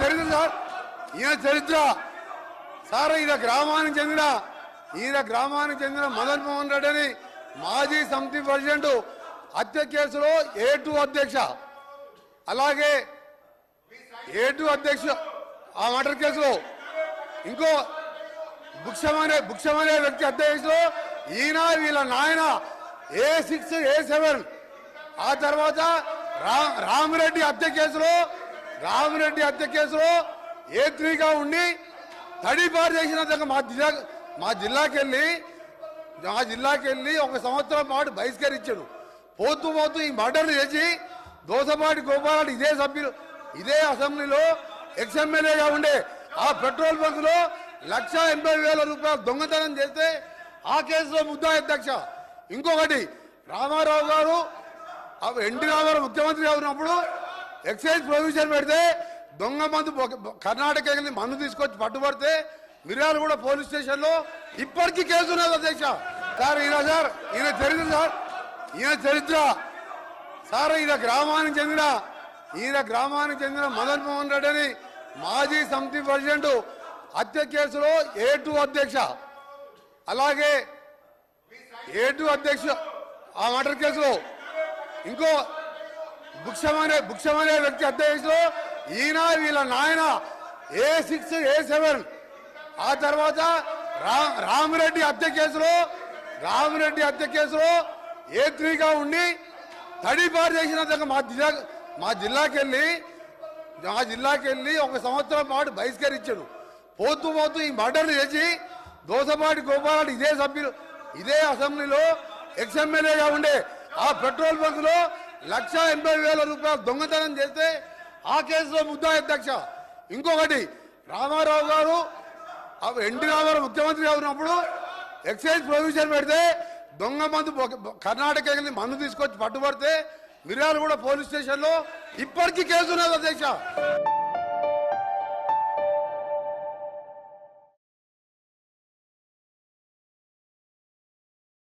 చరిత్ర సార్ ఈయన చరిత్ర. సార్ ఈయన గ్రామానికి చెందిన ఈయన గ్రామానికి చెందిన మదన్ మోహన్ రెడ్డి అని మాజీ సమితి ప్రెసిడెంట్ హత్య కేసులో ఏ టూ అధ్యక్ష. అలాగే ఏ టూ అధ్యక్ష ఆ మర్డర్ కేసులో ఇంకో భుక్షమనే భుక్షమనే వ్యక్తి హత్య కేసులో ఈయన వీళ్ళ నాయన ఏ సిక్స్ ఏ సెవెన్. ఆ తర్వాత రా రామిరెడ్డి హత్య కేసులో రామిరెడ్డి హత్య కేసులో ఏ త్రీగా ఉండి తడిపారు చేసిన మా జిల్లా మా జిల్లాకి వెళ్ళి మా జిల్లాకి వెళ్ళి ఒక సంవత్సరం పాటు బహిష్కరించాడు. పోతూ పోతూ ఈ మర్డర్లు చేసి దోసపాటి గోపాలరెడ్డి ఇదే సభ్యులు ఇదే అసెంబ్లీలో ఎక్స్ఎమ్మెల్యేగా ఉండే ఆ పెట్రోల్ బంకులో లక్ష ఎనభై వేల రూపాయలు దొంగతనం చేస్తే ఆ కేసులో ముద్దా అధ్యక్ష. ఇంకొకటి రామారావు గారు ఆ ఎన్టీ రామారావు ముఖ్యమంత్రిగా ఉన్నప్పుడు ఎక్సైజ్ ప్రొవిజన్ పెడితే దొంగ మందు కర్ణాటక మందు తీసుకొచ్చి పట్టుబడితే మిర్యాలు కూడా పోలీస్ స్టేషన్లో ఇప్పటికీ కేసు ఉన్నది అధ్యక్ష. సార్ ఈయన సార్ ఈయన చరిత్ర సార్ ఈయన చరిత్ర. సార్ ఈయన గ్రామానికి చెందిన ఈయన గ్రామానికి చెందిన మదన్ మోహన్ రెడ్డి అని మాజీ సమితి ప్రెసిడెంట్ హత్య కేసులో ఏ టూ అధ్యక్ష. అలాగే ఏ టూ అధ్యక్ష ఆ మర్డర్ కేసులో. ఇంకో భుక్షం అనే భుక్షం అనే వ్యక్తి అధ్యక్షులు ఈయన వీళ్ళ నాయన ఏ సిక్స్ ఏ సెవెన్. ఆ తర్వాత రా రామిరెడ్డి హత్య కేసులో రామిరెడ్డి హత్య కేసులో ఏ త్రీగా ఉండి తడిపారు చేసిన మా జిల్లా మా జిల్లాకి వెళ్ళి మా జిల్లాకి వెళ్ళి ఒక సంవత్సరం పాటు బహిష్కరించాడు. పోతూ పోతూ ఈ మర్డర్ చేసి దోసపాటి గోపాలరెడ్డి ఇదే సభ్యులు ఇదే అసెంబ్లీలో ఎక్స్ ఎమ్మెల్యేగా ఉండే ఆ పెట్రోల్ బంకులో లక్ష ఎనభై వేల రూపాయలు దొంగతనం చేస్తే ఆ కేసులో ముద్దా అధ్యక్ష. ఇంకొకటి రామారావు గారు ఆ ఎన్టీ రామారావు ముఖ్యమంత్రిగా ఉన్నప్పుడు ఎక్సైజ్ ప్రొవిజన్ పెడితే దొంగ మందు కర్ణాటక మందు తీసుకొచ్చి పట్టుబడితే మిర్యాలు కూడా పోలీస్ స్టేషన్లో ఇప్పటికీ కేసు ఉన్నది అధ్యక్ష.